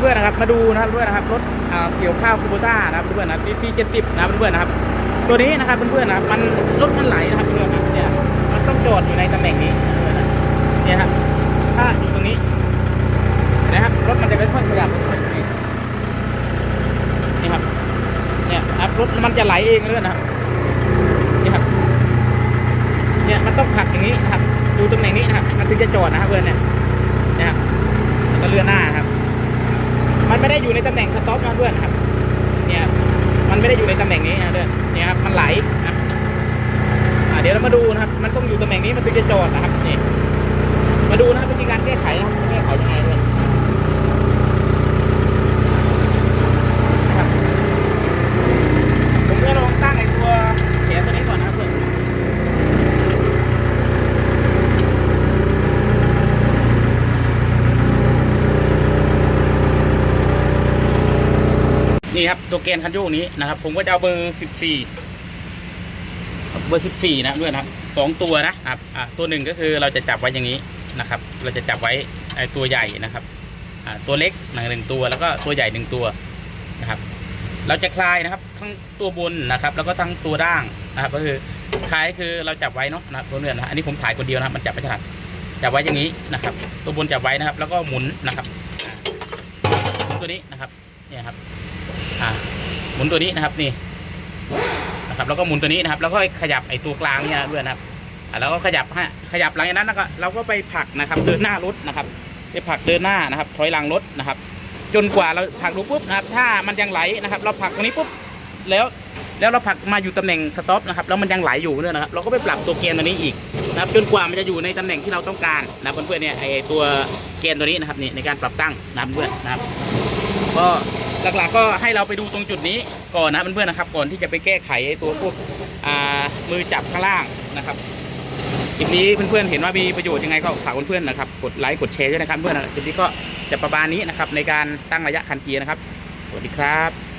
เพื่อนๆนะครับมาดูนะครับเพื่อนๆนะครับรถเกี่ยวข้าวคูโบต้านะครับเพื่อนๆนะทีซีเจ็ดสิบนะครับเพื่อนๆนะครับตัวนี้นะครับเพื่อนๆนะครับมันรถมันไหลนะครับเพื่อนๆนะเนี่ยมันต้องจอดอยู่ในตำแหน่งนี้เพื่อนนะเนี่ยครับถ้าอยู่ตรงนี้นะครับรถมันจะค่อยๆขยับค่อยๆนี่นี่ครับเนี่ยครับรถมันจะไหลเองเพื่อนๆนะครับนี่ครับเนี่ยมันต้องผักอย่างนี้นะครับดูตำแหน่งนี้นะครับมันถึงจะจอดนะครับเพื่อนเนี่ยนะครับแล้วก็เลื่อนหน้าครับ ไม่ได้อยู่ในตำแหน่งสต็อปนะเพื่อนครับเนี่ยมันไม่ได้อยู่ในตำแหน่งนี้นะเพื่อนเนี่ยครับมันไหลนะเดี๋ยวเรามาดูนะครับ มันต้องอยู่ตำแหน่งนี้มันถึงจะจอดนะครับนี่มาดูนะครับวิธีการแก้ไขนะครับแก้ไขยังไงเพื่อนนะครับผมจะลองตั้งไอ้ตัวแขนตัวนี้ก่อนนะครับเพื่อน นี่ครับตัวแกนคันโยกนี้นะครับ ผมก็จะเอาเบอร์สิบสี่เบอร์สิบสี่นะเพื่อนครับสองตัวนะครับอ่าตัวหนึ่งก็คือเราจะจับไว้อย่างนี้นะครับ เราจะจับไว้ไอ้ตัวใหญ่นะครับอ่าตัวเล็กหนึ่งตัวแล้วก็ตัวใหญ่หนึ่งตัวนะครับ เราจะคลายนะครับทั้งตัวบนนะครับ แล้วก็ทั้งตัวด่างนะครับก็คือคลายคือเราจับไว้เนาะนะครับเพื่อนๆนะอันนี้ผมถ่ายคนเดียวนะครับมันจับไม่ถนัดจับไว้อย่างนี้นะครับ ตัวบนจับไว้นะครับ แล้วก็หมุนนะครับ ตัวนี้นะครับเนี่ยครับ อ่าหมุนตัวนี้นะครับนี่นะครับแล้วก็หมุนตัวนี้นะครับ แล้วก็ขยับไอ้ตัวกลางเนี่ยด้วยนะครับแล้วก็ขยับฮะขยับหลังจากนั้นแล้วก็เราก็ไปผลักนะครับเดินหน้ารถนะครับไปผลักเดินหน้านะครับ ถอยหลังรถนะครับ จนกว่าเราผลักดูปุ๊บนะครับ ถ้ามันยังไหลนะครับ เราผลักตรงนี้ปุ๊บแล้วแล้วเราผลักมาอยู่ตำแหน่งสต็อปนะครับแล้วมันยังไหลอยู่เนี่ยนะครับ เราก็ไปปรับตัวเกณฑ์ตัวนี้อีกนะครับ จนกว่ามันจะอยู่ในตำแหน่งที่เราต้องการนะเพื่อนๆเนี่ยไอตัวเกณฑ์ตัวนี้นะครับนี่ในการปรับตั้งนะเพื่อนนะครับ ก็ หลักๆก็ให้เราไปดูตรงจุดนี้ก่อนนะเพื่อนๆนะครับ ก่อนที่จะไปแก้ไขตัวพวกมือจับข้างล่างนะครับคลิปนี้เพื่อนๆเห็นว่ามีประโยชน์ยังไงก็ฝากเพื่อนๆนะครับกดไลค์กดแชร์ด้วยนะครับเพื่อนๆคลิปนี้ก็จะประมาณนี้นะครับในการตั้งระยะคันเกียร์นะครับ สวัสดีครับ